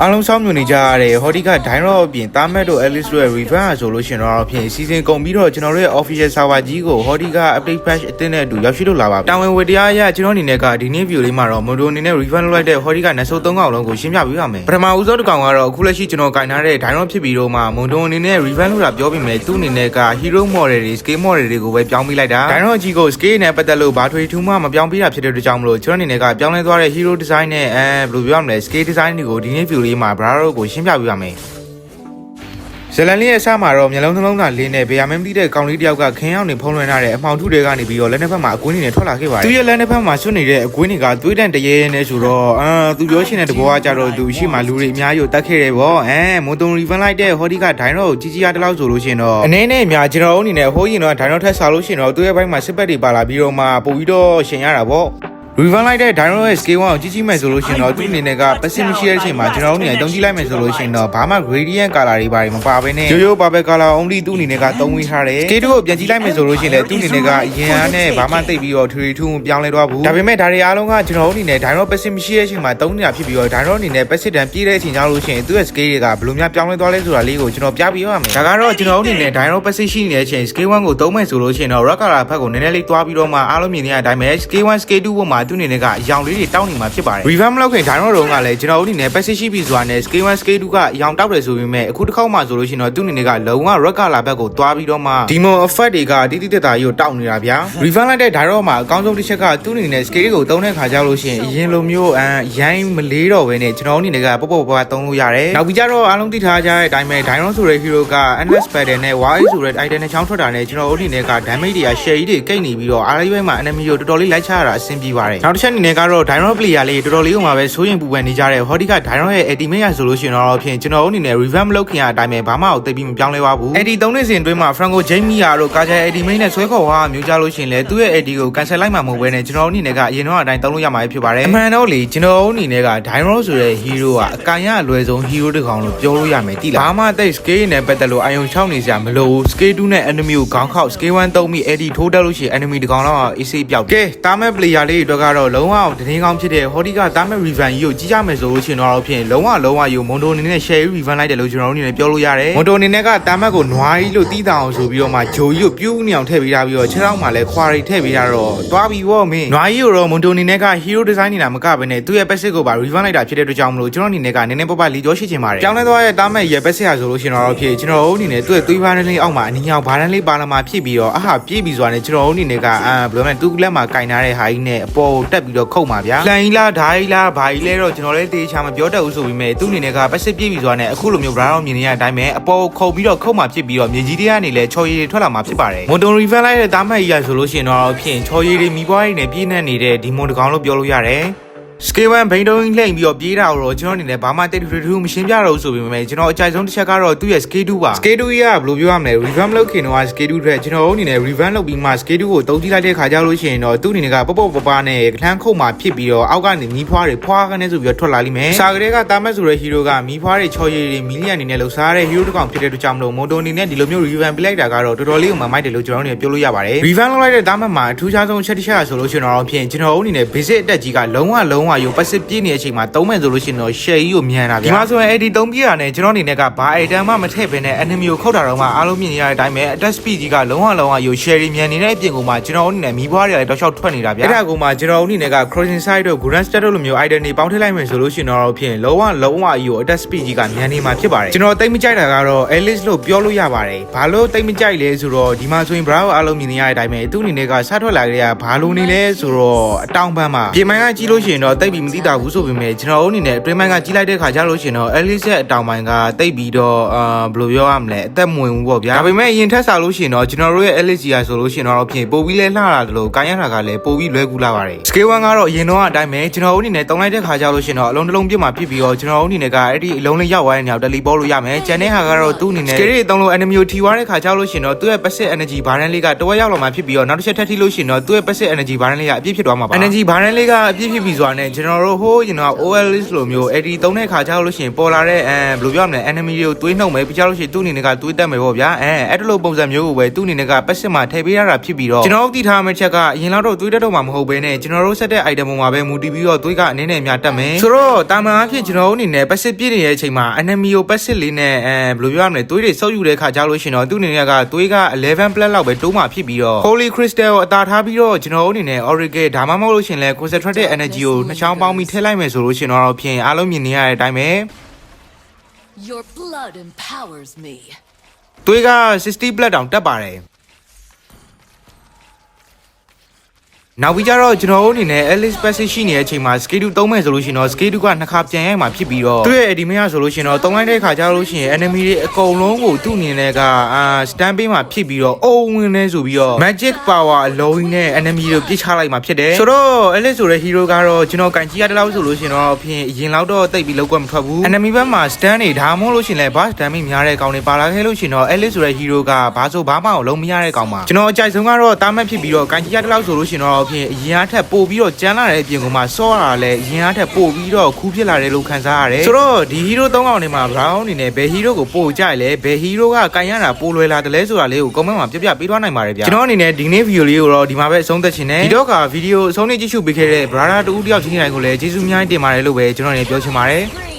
အားလုံးစောင့်မျှော်နေကြရတဲ့ဟော်ဒီကဒိုင်းရော့အပြင်တာမက်တို့ Alice တို့ရဲ့ revamp ဆိုလို့ရှရင်တော့အပြင်စီစဉ်ကုန်ပြီးတော့ကျွန်တော်တို့ရဲ့ official server ကြီးကိုဟော်ဒီက update patch အသစ်နဲ့အတူရောက်ရှိလို့လာပါပြီ။တာဝန်ဝတ္တရားအရကျွန်တော်အနေနဲ့ကဒီနေ့ view လေးမှာတော့ modo အနေနဲ့ revamp လုပ်လိုက်တဲ့ဟော်ဒီကနက်ဆုပ်၃កောင်လုံးကိုရှင်းပြပေးပါမယ်။ပထမဦးဆုံးတစ်ကောင်ကတော့အခုလက်ရှိကျွန်တော်ကင်ထားတဲ့ဒိုင်းရော့ဖြစ်ပြီးတော့မှ modo အနေနဲ့ revamp လုပ်တာပြောပြမယ်သူ့အနေနဲ့က hero model တွေ scale model တွေကိုပဲပြောင်းပေးလိုက်တာ။ဒိုင်းရော့ကြီးကို scale နဲ့ပတ်သက်လို့ဘာထွေထူးမှမပြောင်းပေးတာဖြစ်တဲ့အတွက်ကြောင့်မလို့ကျွန်တော်အနေနဲ့ကပြောင်းလဲသွားတဲ့ hero design နဲ့အဲဘယ်လိုပြောရမလဲ scale design တွေကိုဒီနေ့ view လေးမှာ bra တို့ကိုရှင်းပြပေးပါမယ်။ဇလန်လေးရဲ့အစမှာတော့မျက်လုံးနှလုံးသားလေးနဲ့ဗေယမင်းမသိတဲ့ကောင်လေးတယောက်ကခင်းရောက်နေဖုံးလွှမ်းထားတဲ့အမှောင်ထုတွေကနေပြီးတော့လက်နှစ်ဖက်မှာအကွင်းတွေနဲ့ထွက်လာခဲ့ပါတယ်။သူရဲ့လက်နှစ်ဖက်မှာဆွနေတဲ့အကွင်းတွေကသွေးတန်တရေရဲနဲ့ဆိုတော့အာသူပြောရှင်တဲ့တဘောကကြတော့သူရှိမှလူတွေအများကြီးကိုတတ်ခဲ့တယ်ဗော။အဲမွန်တုံရီဗန်လိုက်တဲ့ဟောဒီကဒိုင်းတော့ကြီးကြီးရတလောက်ဆိုလို့ရှင်တော့အနေနဲ့အများကျွန်တော်အနေနဲ့ဟိုးရင်တော့ဒိုင်းတော့ထက်စားလို့ရှင်တော့သူ့ရဲ့ဘက်မှာစစ်ပတ်တွေပါလာပြီးတော့မှပို့ပြီးတော့ရှင်ရတာဗော။ Revan လိုက်တဲ့ Dino ရဲ့ scale 1ကိုကြီးကြီးမဲ့ဆိုလို့ရှိရင်တော့သူ့အနေနဲ့က passive မရှိတဲ့အချိန်မှာကျွန်တော်တို့အနေနဲ့တုံးကြည့်လိုက်မယ်ဆိုလို့ရှိရင်တော့ဘာမှ gradient color တွေဘာတွေမပါဘဲနဲ့ရိုးရိုး purple color only သူ့အနေနဲ့ကသုံးဝေးထားတယ် scale 2ကိုပြန်ကြည့်လိုက်မယ်ဆိုလို့ရှိရင်လည်းသူ့အနေနဲ့ကအရင်အားနဲ့ဘာမှသိပ်ပြီးတော့ထွေထူးမပြောင်းလဲတော့ဘူးဒါပေမဲ့ဒါတွေအားလုံးကကျွန်တော်တို့အနေနဲ့ Dino passive မရှိတဲ့အချိန်မှာတုံးနေတာဖြစ်ပြီးတော့ Dino အနေနဲ့ passive တန်ပြည့်တဲ့အချိန်ကြောင့်လို့ရှိရင်သူ့ရဲ့ scale တွေကဘယ်လိုများပြောင်းလဲသွားလဲဆိုတာလေးကိုကျွန်တော်ပြပြရမယ်ဒါကတော့ကျွန်တော်တို့အနေနဲ့ Dino passive ရှိနေတဲ့အချိန် scale 1ကိုသုံးမယ်ဆိုလို့ရှိရင်တော့ rock color ဘက်ကိုနည်းနည်းလေးတွားပြီးတော့မှအားလုံးမြင်နေရတဲ့အတိုင်းပဲ scale 1 scale 2ဘက်မှာသူ့အနေနဲ့ကအယောင်လေးတွေတောက်နေမှာဖြစ်ပါတယ် revamp မလုပ်ခင် Dino တုန်းကလည်းကျွန်တော်တို့အနေနဲ့ passive ရှိပြီဆိုတာနဲ့ scale 1 scale 2ကအယောင်တောက်တယ်ဆိုပေမဲ့အခုတစ်ခေါက်မှဆိုလို့ရှိရင်တော့သူ့အနေနဲ့ကလုံးဝ rock color ဘက်ကိုတွားပြီးတော့မှ demon effect တွေကတိတိတတ်တာကြီးကိုတောက်နေတာဗျာ revamp လိုက်တဲ့ Dino မှာအကောင်းဆုံးတစ်ချက်ကသူ့အနေနဲ့ scale ကိုသုံးတဲ့ခါကျလို့ရှိရင်အရင်လိုမျိုးအမ်ရိုင်းမလေးတော့ဘဲနဲ့ကျွန်တော်တို့အနေနဲ့ကပေါ့ပေါ့ပါးသုံးလို့ရတယ်နောက်ပြီးကြတော့အားလုံးသိထားကြတဲ့အတိုင်းပဲ Dino ဆိုတဲ့ hero က NS pattern နဲ့ Y ဆိုတဲ့ item နဲ့ချောင်းထွက်တာနဲ့ကျွန်တော်တို့အနေနဲ့က damage တွေက share ကြီးတွေကိတ်နေပြီးတော့အားလေးဘက်မှာ enemy ကိုတော်တော်လေးလိုက်ချရတာအဆင်ပြေပါတယ်နောက်တစ်ချက်အနေနဲ့ကတော့ Dino player လေးတော်တော်လေးဥမှာပဲစိုးရင်ပူပန်နေကြတဲ့ Hotty က Dino ရဲ့ ultimate ရဆိုလို့ရှိရင်တော့ဖြင့်ကျွန်တော်တို့အနေနဲ့ revamp လုပ်ခင်ရအတိုင်းပဲဘာမှတော့သိပြီးမပြောင်းလဲပါဘူး AD 3နှစ်စဉ်အတွင်းမှာ Franco Jamie ရတို့ Kaja ultimate နဲ့ဆွဲခေါ်သွားမျိုးကြလို့ရှိရင်လည်းသူ့ရဲ့ AD ကို cancel လိုက်မှာမဟုတ်ဘဲနဲ့ကျွန်တော်တို့အနေနဲ့ကအရင်တော့အတိုင်းသုံးလို့ရမှာဖြစ်ပါတယ်အမှန်တော့လေကျွန်တော်တို့အနေနဲ့က Dino ဆိုတဲ့ hero ကအကန်ရအလွယ်ဆုံး hero တစ်ကောင်လို့ပြောလို့ရမယ်တိလားဘာမှသိ scale နဲ့ပတ်သက်လို့အယုံချောင်းနေစရာမလိုဘူး scale 2နဲ့ enemy ကိုခေါင်းခောက် scale 1သုံးပြီး AD ထိုးတက်လို့ရှိရင် enemy တစ်ကောင်တော့ AC ပြောက်ကဲတားမဲ့ player လေးတွေအတွက်ကတော့လုံးဝတည်င်းကောင်းဖြစ်တဲ့ Hotty ကတားမဲ့ Revan ကြီးကိုကြီးကြမယ်ဆိုလို့ရှိရင်တော့ဖြင့်လုံးဝလုံးဝယူမွန်တိုအနေနဲ့ share Revan လိုက်တယ်လို့ကျွန်တော်တို့အနေနဲ့ပြောလို့ရတယ်မွန်တိုအနေနဲ့ကတားမဲ့ကိုနွားကြီးလို့တီးတောင်ဆိုပြီးတော့မှဂျိုကြီးကိုပြူးနေအောင်ထည့်ပေးထားပြီးတော့ခြေထောက်မှာလည်းခွာရီထည့်ပေးထားတော့တွားပြီးဝေါ့မင်းနွားကြီးကိုတော့မွန်တိုအနေနဲ့က hero design နေတာမကဘဲနဲ့သူ့ရဲ့ passive ကိုပါ Revan လိုက်တာဖြစ်တဲ့အတွက်ကြောင့်မလို့ကျွန်တော်အနေနဲ့ကနည်းနည်းပပလီကြောရှိချင်ပါတယ်ကြောင်းလဲသွားရဲ့တားမဲ့ရဲ့ passive ဆိုလို့ရှိရင်တော့ဖြစ်ကျွန်တော်တို့အနေနဲ့သူ့ရဲ့သွေးပါးလေးအောက်မှာအနီရောင်ဘာတန်းလေးပါလာမှာဖြစ်ပြီးတော့အဟာပြည့်ပြီးဆိုတာနဲ့ကျွန်တော်တို့အနေနဲ့ကအာဘယ်လိုလဲသူ့လက်မှာကင်ထားတဲ့ဟာကြီးနဲ့အပေါ်တက်ပြီးတော့ခုတ်မှာဗျာလှန်ကြီးလားဓာကြီးလားဘာကြီးလဲတော့ကျွန်တော်လည်းတေးချာမပြောတတ်ဘူးဆိုပေမဲ့သူ့အနေနဲ့ကပတ်စစ်ပြည့်ပြီးဆိုတာနဲ့အခုလိုမျိုး brown မြင်နေရတဲ့အတိုင်းပဲအပေါ်ခုတ်ပြီးတော့ခုတ်မှာဖြစ်ပြီးတော့မြေကြီးတွေကနေလည်းချော်ရည်တွေထွက်လာမှာဖြစ်ပါတယ်မွန်တုံရီဖန်လိုက်တဲ့တားမှတ်ကြီးရဆိုလို့ရှိရင်တော့ဖြင့်ချော်ရည်တွေမိပွားရည်နဲ့ပြည့်နှက်နေတဲ့ဒီမွန်တကောင်လို့ပြောလို့ရတယ် scale 1ဘိန်းတုံးလှိမ့်ပြီးတော့ပြေးတာတော့ကျွန်တော်အနေနဲ့ဘာမှတိတ်တူတူမရှင်းပြတော့ဘူးဆိုပေမဲ့ကျွန်တော်အကြိုက်ဆုံးတစ်ချက်ကတော့သူ့ရဲ့ scale 2ပါ scale 2ကဘယ်လိုပြောရမလဲ revamp လုပ်ခင်တော့ scale 2တဲ့ကျွန်တော်အနေနဲ့ revamp လုပ်ပြီးမှ scale 2ကိုတုံးကြည့်လိုက်တဲ့ခါကျလို့ရှိရင်တော့သူ့အနေနဲ့ကပပပပနဲ့ကလန်းခုတ်မှဖြစ်ပြီးတော့အောက်ကနေမီးဖွားတွေဖွားကနေဆိုပြီးတော့ထွက်လာလိမ့်မယ်စာကလေးကတာမတ်ဆိုတဲ့ hero ကမီးဖွားတွေချော်ရည်တွေမီလီယံအနေနဲ့လှူစားတဲ့ hero တစ်ကောင်ဖြစ်တဲ့အတွက်ကြောင့်မလို့မိုတိုအနေနဲ့ဒီလိုမျိုး revamp ပြလိုက်တာကတော့တော်တော်လေးကိုမှမိုက်တယ်လို့ကျွန်တော်အနေနဲ့ပြောလို့ရပါတယ် revamp လုပ်လိုက်တဲ့တာမတ်မှာအထူးခြားဆုံးချက်တစ်ချက်ဆိုလို့ရှိရင်တော့ဖြင့်ကျွန်တော်အနေနဲ့ basic အတက်ကြီးကလုံးဝလုံးဝယူ passive ပြည့်နေတဲ့အချိန်မှာသုံးမယ်ဆိုလို့ရှိရင်တော့ share ကြီးကိုမြန်တာဗျာဒီမှာဆိုရင် AD 3ပြည့်တာနဲ့ကျွန်တော်အနေနဲ့ကဘာ item မှမထည့်ဘဲနဲ့ enemy ကိုခုတ်တာတော့မှအားလုံးမြင်နေရတဲ့အတိုင်းပဲ attack speed ကြီးကလုံးဝလုံးဝယူ share ကြီးမြန်နေတဲ့အပြင်ကမှကျွန်တော်အနေနဲ့မီးပွားတွေလည်းတောက်လျှောက်ထွက်နေတာဗျာအဲ့ဒါကမှကျွန်တော်အနေနဲ့က crossing side တို့ grand stat တို့လိုမျိုး item တွေပေါင်းထည့်လိုက်မယ်ဆိုလို့ရှိရင်တော့ဖြင့်လုံးဝလုံးဝယူ attack speed ကြီးကမြန်နေမှာဖြစ်ပါတယ်ကျွန်တော်တိတ်မကြိုက်တာကတော့ Alice လို့ပြောလို့ရပါတယ်ဘာလို့တိတ်မကြိုက်လဲဆိုတော့ဒီမှာဆိုရင် Bravo အားလုံးမြင်နေရတဲ့အတိုင်းပဲသူ့အနေနဲ့ကစထွက်လာကြတဲ့ကဘာလို့နေလဲဆိုတော့အတောင်ပန်းမှာပြင်မိုင်းကကြီးလို့ရှိရင်တော့တိတ်ပြီးမသိတာဘူးဆိုပေမဲ့ကျွန်တော်အနေနဲ့အတွင်းပိုင်းကကြီးလိုက်တဲ့ခါကျလို့ရှိရင်တော့ Alice ရဲ့အတောင်ပိုင်းကတိတ်ပြီးတော့အာဘယ်လိုပြောရမလဲအသက်မဝင်ဘူးပေါ့ဗျာဒါပေမဲ့အရင်ထက်စားလို့ရှိရင်တော့ကျွန်တော်တို့ရဲ့ Alice ကြီးကဆိုလို့ရှိရင်တော့ပြင်ပို့ပြီးလဲလှလာတယ်လို့ကိုင်းရတာကလည်းပို့ပြီးလွဲကူလာပါတယ် Scale 1ကတော့အရင်တော့အတိုင်းပဲကျွန်တော်အနေနဲ့တုံးလိုက်တဲ့ခါကျလို့ရှိရင်တော့အလုံးတစ်လုံးပြစ်မှာဖြစ်ပြီးတော့ကျွန်တော်အနေနဲ့ကအဲ့ဒီအလုံးလေးရောက်သွားတဲ့နေရာတလီပေါ်လို့ရမယ်ကျန်တဲ့ဟာကတော့သူ့အနေနဲ့ Scale တွေတုံးလို့ enemy ကိုထိသွားတဲ့ခါကျလို့ရှိရင်တော့သူ့ရဲ့ passive energy barren လေးကတဝက်ရောက်လာမှဖြစ်ပြီးတော့နောက်တစ်ချက်ထပ်ထိလို့ရှိရင်တော့သူ့ရဲ့ passive energy barren လေးကအပြည့်ဖြစ်သွားမှာပါ energy barren လေးကအပြည့်ဖြစ်ပြီးဆိုတာနဲ့ကျွန်တော်တို့ဟိုးကျွန်တော် OLS လိုမျိုး AD သုံးတဲ့ခါကြောက်လို့ရှိရင်ပေါ်လာတဲ့အဲဘယ်လိုပြောရမလဲ enemy တွေကိုတွေးနှုတ်မယ်ပြီးကြလို့ရှိရင်သူ့အနေနဲ့ကတွေးတတ်မယ်ပေါ့ဗျာအဲအဲ့လိုပုံစံမျိုးကိုပဲသူ့အနေနဲ့ကပတ်စစ်မှာထည့်ပေးရတာဖြစ်ပြီးတော့ကျွန်တော်တို့တည်ထားမယ့်ချက်ကအရင်တော့တွေးတတ်တော့မှာမဟုတ်ဘဲနဲ့ကျွန်တော်တို့ဆက်တဲ့ item ပေါ်မှာပဲမူတည်ပြီးတော့တွေးကအနေနဲ့များတက်မယ်ဆိုတော့တာမန်အဖြစ်ကျွန်တော်တို့အနေနဲ့ပတ်စစ်ပြည့်နေတဲ့အချိန်မှာ enemy ကိုပတ်စစ်လေးနဲ့အဲဘယ်လိုပြောရမလဲတွေးတွေဆုပ်ယူတဲ့ခါကြောက်လို့ရှိရင်တော့သူ့အနေနဲ့ကတွေးက11 plus လောက်ပဲတိုးမှဖြစ်ပြီးတော့ Holy Crystal ကိုအသာထားပြီးတော့ကျွန်တော်တို့အနေနဲ့ Oracle ဒါမှမဟုတ်လို့ရှိရင်လဲ concentrated energy ကိုနှစ်ချောင်းပေါင်းပြီးထည့်လိုက်မယ်ဆိုလို့ရှိရင်တော့ဖြင့်အားလုံးမြင်နေရတဲ့အတိုင်းပဲ Your blood empowers me. သွေးက60 blood တောင်တက်ပါတယ် နောက်ပြီးကြတော့ကျွန်တော်တို့အနေနဲ့ Alice Passage ရှိနေတဲ့အချိန်မှာ schedule သုံးမယ်ဆိုလို့ရှိရင်တော့ schedule ကနှစ်ခါပြန်ရိုက်မှာဖြစ်ပြီးတော့သူ့ရဲ့ enemy ဆိုလို့ရှိရင်တော့သုံးလိုက်တဲ့ခါကျလို့ရှိရင် enemy တွေအကုန်လုံးကိုသူ့အနေနဲ့ကအာ stand ပေးမှာဖြစ်ပြီးတော့အုံဝင်နေဆိုပြီးတော့ magic power အလုံးကြီးနဲ့ enemy တွေပြစ်ချလိုက်မှာဖြစ်တယ်ဆိုတော့ Alice ဆိုတဲ့ hero ကတော့ကျွန်တော်ကန်ကြီးရတဲ့လောက်ဆိုလို့ရှိရင်တော့ဖြင့်အရင်လောက်တော့တိတ်ပြီးလောက်ကွက်မထွက်ဘူး enemy ဘက်မှာ stand တွေဒါမှမဟုတ်လို့ရှိရင်လည်း boss damage များတဲ့ကောင်တွေပါလာခဲ့လို့ရှိရင်တော့ Alice ဆိုတဲ့ hero ကဘာဆိုဘာမှလုံးမရတဲ့ကောင်ပါကျွန်တော်အကြိုက်ဆုံးကတော့တားမတ်ဖြစ်ပြီးတော့ကန်ကြီးရတဲ့လောက်ဆိုလို့ရှိရင်တော့ဖြင့်အရင်အထက်ပို့ပြီးတော့ကျန်းလာတဲ့အပြင်ကမှစောရတာလည်းအရင်အထက်ပို့ပြီးတော့ခူးဖြစ်လာတယ်လို့ခံစားရတယ်ဆိုတော့ဒီ hero ၃ကောင်တွေမှာ brown အနေနဲ့ဘယ် hero ကိုပို့ကြိုက်လဲဘယ် hero ကကန်ရတာပို့လွယ်လာတယ်လဲဆိုတာလေးကို comment မှာပြပြပေးသွားနိုင်ပါတယ်ဗျာကျွန်တော်အနေနဲ့ဒီနေ့ video လေးကိုတော့ဒီမှာပဲအဆုံးသတ်ချင်တယ်ဒီတော့က video အဆုံးနဲ့ကြည့်ရှုပေးခဲ့တဲ့ brother တူဦးတယောက်ချင်းတိုင်းကိုလည်းကျေးဇူးအများကြီးတင်ပါတယ်လို့ပဲကျွန်တော်အနေနဲ့ပြောချင်ပါတယ် Three,